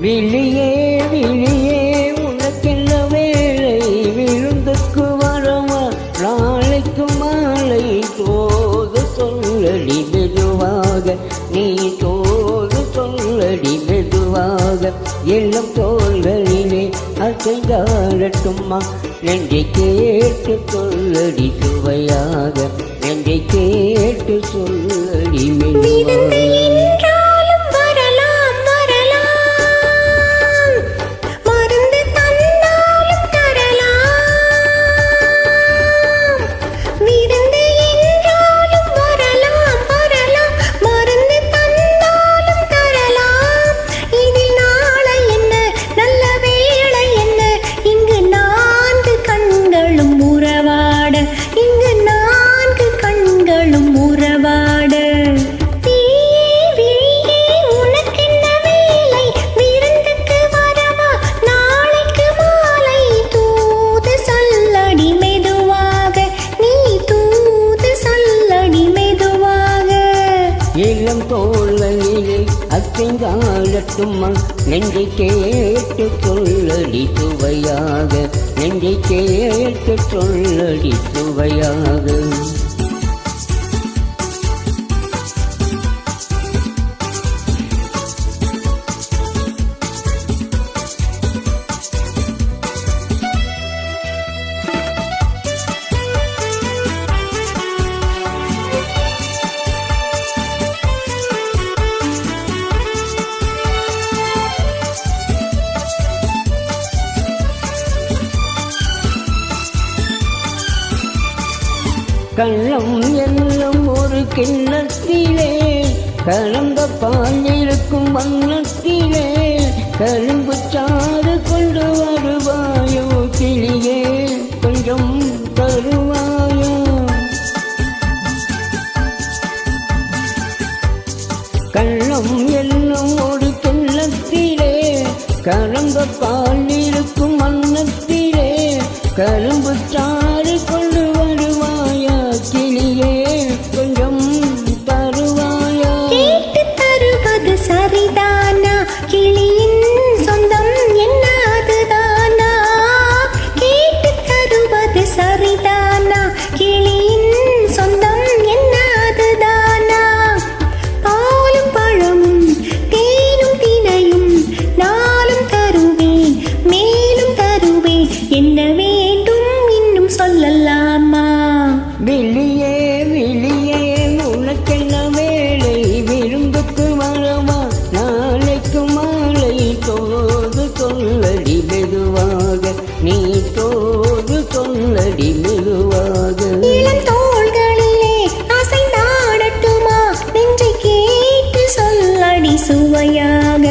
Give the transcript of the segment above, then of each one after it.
விழியே விழியே உனக்கென்ன வேலை விழுந்துக்கு வரவா நாளைக்கு மாலை தோது சொல்லடி மெதுவாக. நீ தோது சொல்லடி மெதுவாக. எல்லாம் தோள்களிலே அசைந்தாடட்டும்மா நன்றி கேட்டு சொல்லடி சுவையாக நன்றி கேட்டு சொல்லடி விருந்து மெதுவாக அச்சைந்தாழட்டுமா நெஞ்சை கேட்டு சொல்லடி சுவையாக. நெஞ்சை கேட்டு சொல்லடி சுவையாக. கள்ளம் எல்லாம் ஒரு கிண்ணத்திலே கலந்த பால் இருக்கும் வண்ணத்திலே கரும்பு சாறு கொண்டு வருவாயோ கிளியே கொஞ்சம் தருவாயோ? கள்ளம் என்னும் ஒரு கிண்ணத்திலே கலந்த பால் இருக்கும் வண்ணத்திலே கரும்பு சாறு சொல்லலாமா? வெளியே விழியே உனக்கென்ன வேலை விருந்துக்கு வரவா? நாளைக்கு மாலை தோது சொல்லடி மெதுவாக நீ தோது சொல்லடி மெதுவாக. இளம் தோள்களிலே அசைந்தாடட்டுமா நெஞ்சை கேட்டு சொல்லடி சுவையாக.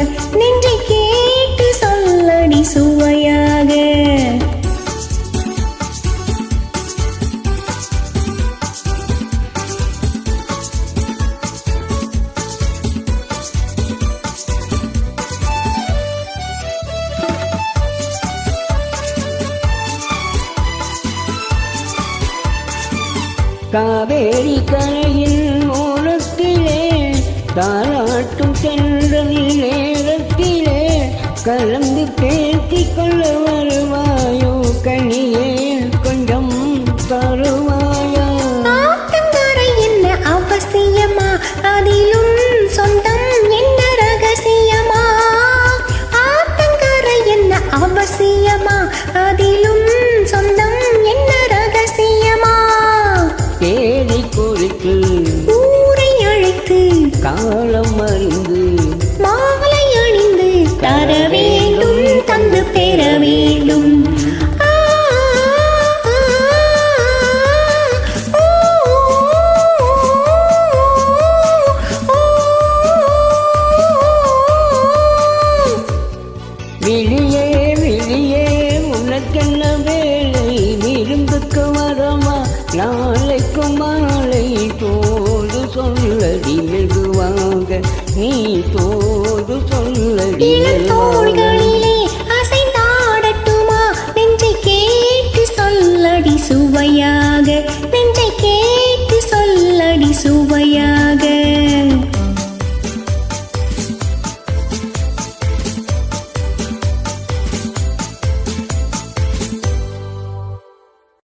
காவேரி கரையின் மூலத்திலே தாராட்டும் சென்றனில் நேரத்திலே கலந்து பேசிக் கொள்ள தர வேண்டும் தந்து பெற வேண்டும் ஆ, விழியே விழியே உனக்கென்ன வேலை வரமா நாளைக்கு மாலை தோது சொல்லடி மெதுவாக நீ தோது சொல்லடி இளம்